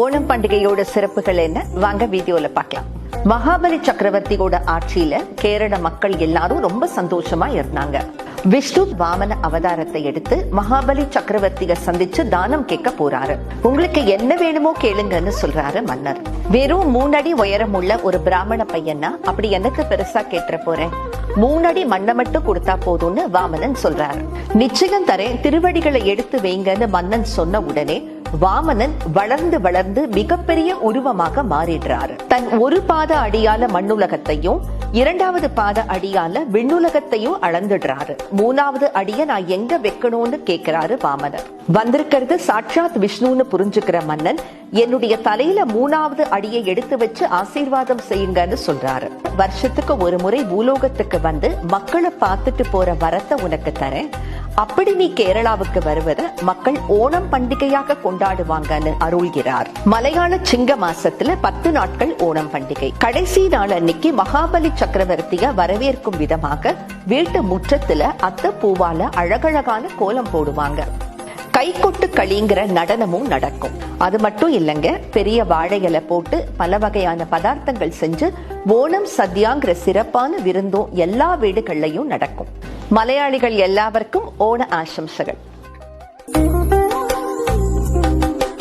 ஓணம் பண்டிகையோட சிறப்புகள் என்ன? வாங்க வீடியோல பார்க்கலாம். மகாபலி சக்கரவர்த்தியோட ஆட்சியில கேரள மக்கள் எல்லாரும் ரொம்ப சந்தோஷமா இருந்தாங்க. விஷ்ணு வாமன அவதாரத்தை எடுத்து மகாபலி சக்கரவர்த்திய சந்திச்சு தானம் கேட்க போறாரு. உங்களுக்கு என்ன வேணுமோ கேளுங்கன்னு சொல்றாரு மன்னர். வெறும் மூணடி உயரமுள்ள ஒரு பிராமண பையனா அப்படி எனக்கு பெருசா கேட்டுற போறேன் மூணடி மண்ணை மட்டும் கொடுத்தா போதும்னு வாமனன் சொல்றாரு. நிச்சயம் தரேன் திருவடிகளை எடுத்து வைங்கன்னு மன்னன் சொன்ன உடனே வாமனன் வளர்ந்து வளர்ந்து மிகப்பெரிய உருவமாக மாறிடுறாரு. தன் ஒரு பாத அடியால மண்ணுலகத்தையும் இரண்டாவது பாத அடியால விண்ணுலகத்தையும் அளந்துடுறாரு. மூணாவது அடிய நான் எங்க வைக்கணும்னு கேக்குறாரு வாமனர் வந்திருக்கிறது சாட்சாத் விஷ்ணுன்னு புரிஞ்சுக்கிற மன்னன் என்னுடைய தலையில மூணாவது அடியை எடுத்து வச்சு ஆசீர்வாதம் செய்யுங்கன்னு சொல்றாரு. வருஷத்துக்கு ஒரு முறை பூலோகத்துக்கு வந்து மக்களை பார்த்துட்டு போற வரத்தை உனக்கு தரேன். அப்படி நீ கேரளாவுக்கு வருவத மக்கள் ஓணம் பண்டிகையாக கொண்டாடுவாங்கன்னு அருள்கிறார். மலையாள சிங்க மாசத்துல பத்து நாட்கள் ஓணம் பண்டிகை. கடைசி நாள் அன்னைக்கு மகாபலி சக்கரவர்த்திய வரவேற்கும் விதமாக வீட்டு முற்றத்துல அத்த பூவால அழகழகான கோலம் போடுவாங்க. கைகொட்டு களிங்கிற நடனமும் நடக்கும். அது மட்டும் இல்லைங்க பெரிய வாழைகளை போட்டு பல வகையான பதார்த்தங்கள் செஞ்சு ஓணம் சத்யாங்கிற சிறப்பான விருந்தும் எல்லா வீடுகள்லயும் நடக்கும். മലയാളികൾ എല്ലാവർക്കും ഓണ ആശംസകൾ.